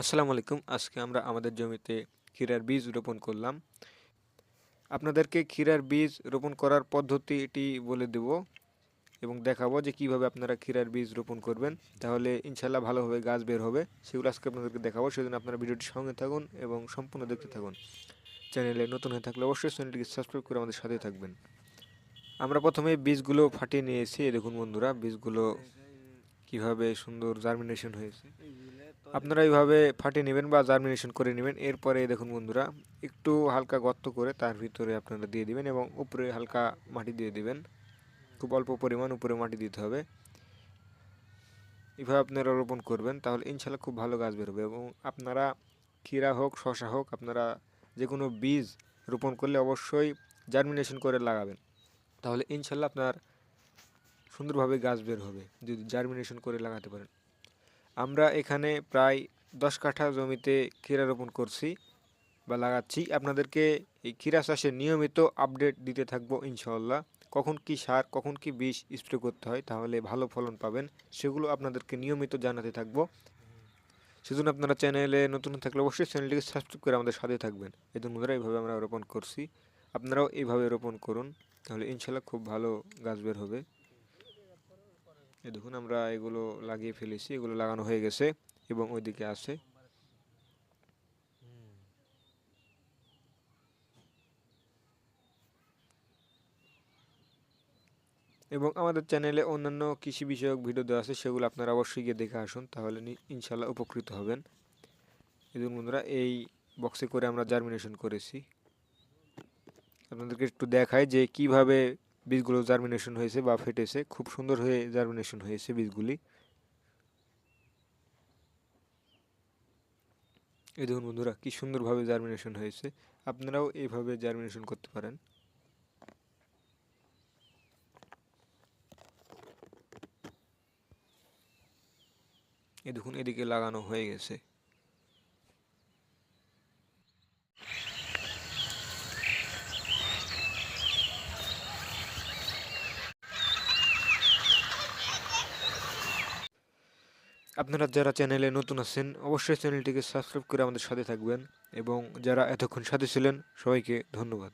আসসালামু আলাইকুম। আজকে আমরা আমাদের জমিতে ক্ষীরার বীজ রোপণ করলাম। আপনাদেরকে ক্ষীরার বীজ রোপণ করার পদ্ধতিটি বলে দেব এবং দেখাবো যে কীভাবে আপনারা ক্ষীরার বীজ রোপণ করবেন। তাহলে ইনশাল্লাহ ভালোভাবে গাছ বের হবে। সেগুলো আজকে আপনাদেরকে দেখাবো, সেজন্য আপনারা ভিডিওটি সঙ্গে থাকুন এবং সম্পূর্ণ দেখতে থাকুন। চ্যানেলে নতুন হয়ে থাকলে অবশ্যই চ্যানেলটিকে সাবস্ক্রাইব করে আমাদের সাথে থাকবেন। আমরা প্রথমে বীজগুলো ফাটিয়ে নিয়েছি। দেখুন বন্ধুরা, বীজগুলো কীভাবে সুন্দর জার্মিনেশন হয়েছে। আপনারা এইভাবে ফাটিয়ে নেবেন বা জার্মিনেশন করে নেবেন এরপরে দেখুন বন্ধুরা একটু হালকা গর্ত করে তার ভিতরে আপনারা দিয়ে দিবেন এবং উপরে হালকা মাটি দিয়ে দিবেন। খুব অল্প পরিমাণ উপরে মাটি দিতে হবে। এভাবে আপনারা রোপণ করবেন তাহলে ইনশাল্লাহ খুব ভালো গাছ বেরোবে এবং আপনারা ক্ষীরা হোক শশা হোক আপনারা যে কোনো বীজ রোপণ করলে অবশ্যই জার্মিনেশন করে লাগাবেন। তাহলে ইনশাল্লাহ আপনার সুন্দরভাবে গাছ বের হবে, যদি জার্মিনেশন করে লাগাতে পারেন। আমরা এখানে প্রায় দশ কাঠা জমিতে ক্ষীরা রোপণ করছি বা লাগাচ্ছি। আপনাদেরকে এই ক্ষীরা চাষে নিয়মিত আপডেট দিতে থাকব ইনশাল্লাহ কখন কি সার, কখন কি বিষ স্প্রে করতে হয়, তাহলে ভালো ফলন পাবেন, সেগুলো আপনাদেরকে নিয়মিত জানাতে থাকব। সেজন্য আপনারা চ্যানেলে নতুন থাকলে অবশ্যই চ্যানেলটিকে সাবস্ক্রাইব করে আমাদের সাথে থাকবেন। এই বন্ধুরা এইভাবে আমরা রোপণ করছি। আপনারাও এইভাবে রোপণ করুন, তাহলে ইনশাল্লাহ খুব ভালো গাছ বের হবে। দেখুন, আমরা এগুলো লাগিয়ে ফেলেছি, এগুলো লাগানো হয়ে গেছে এবং ওইদিকে আছে। এবং আমাদের চ্যানেলে অন্যান্য কৃষি বিষয়ক ভিডিও দেওয়া আছে, সেগুলো আপনারা অবশ্যই গিয়ে দেখে আসুন, তাহলে ইনশাল্লাহ উপকৃত হবেন। এই দেখুন বন্ধুরা, এই বক্সে করে আমরা জার্মিনেশন করেছি। আপনাদেরকে একটু দেখাই যে কীভাবে বীজগুলো জার্মিনেশন হয়েছে বা ফেটেছে, খুব সুন্দর হয়ে জার্মিনেশন হয়েছে বীজগুলি। এই দেখুন বন্ধুরা, কি সুন্দরভাবে জার্মিনেশন হয়েছে। আপনারাও এইভাবে জার্মিনেশন করতে পারেন। এই দেখুন, এদিকে লাগানো হয়ে গেছে। আপনারা যারা চ্যানেলে নতুন আছেন, অবশ্যই চ্যানেলটিকে সাবস্ক্রাইব করে আমাদের সাথে থাকবেন এবং যারা এতক্ষণ সাথে ছিলেন, সবাইকে ধন্যবাদ।